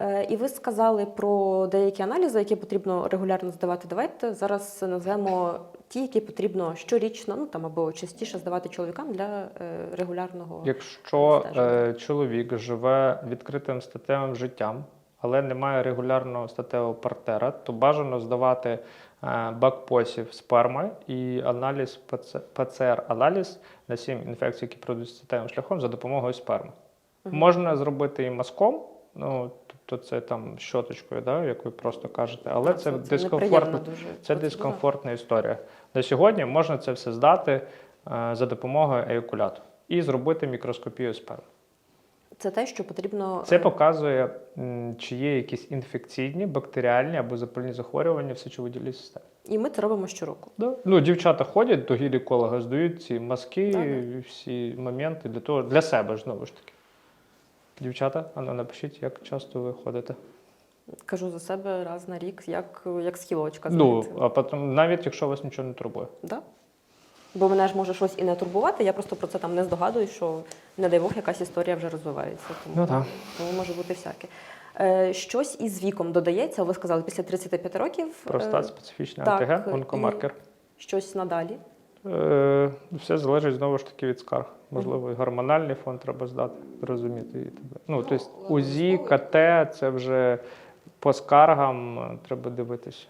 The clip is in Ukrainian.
Е, І ви сказали про деякі аналізи, які потрібно регулярно здавати. Давайте зараз назвемо ті, які потрібно щорічно, ну там або частіше здавати чоловікам для е, регулярного. Якщо Стеження. е, чоловік живе відкритим статевим життям, але не має регулярного статевого партнера, то бажано здавати е, бакпосів сперми і аналіз ПЦР-аналіз на сім інфекцій, які пройдуть статевим шляхом за допомогою сперми. Мгм. Можна зробити і мазком, ну тобто це там щоточкою, да, як ви просто кажете, але це, неприємна дискомфортно. дуже Це дискомфортна історія. На сьогодні можна це все здати е, за допомогою еякуляту і зробити мікроскопію сперми. Це те, що потрібно Це е, показує, чи є якісь інфекційні, бактеріальні або запальні захворювання в сечовидільній системі. і ми це робимо щороку. Да. Ну, дівчата ходять до гінеколога, здають ці маски, Да-да. всі моменти для того, для себе знову ж таки. Дівчата, а ну напишіть, як часто ви ходите. Кажу за себе раз на рік, як, як схилочка. Ну, а потім, навіть якщо вас нічого не турбує. Да? Бо мене ж може щось і не турбувати, я просто про це там не здогадуюсь, що, не дай Бог, якась історія вже розвивається. Тому, Ну, так. тому може бути всяке. Е, щось із віком додається, ви сказали, після 35 років. е, Простат, специфічний так, онкомаркер. Щось надалі. Е, Все залежить знову ж таки від скарг. Можливо, і гормональний фон треба здати, розуміти. І тебе. Ну, тобто УЗІ, КТ це вже по скаргам е, треба дивитися.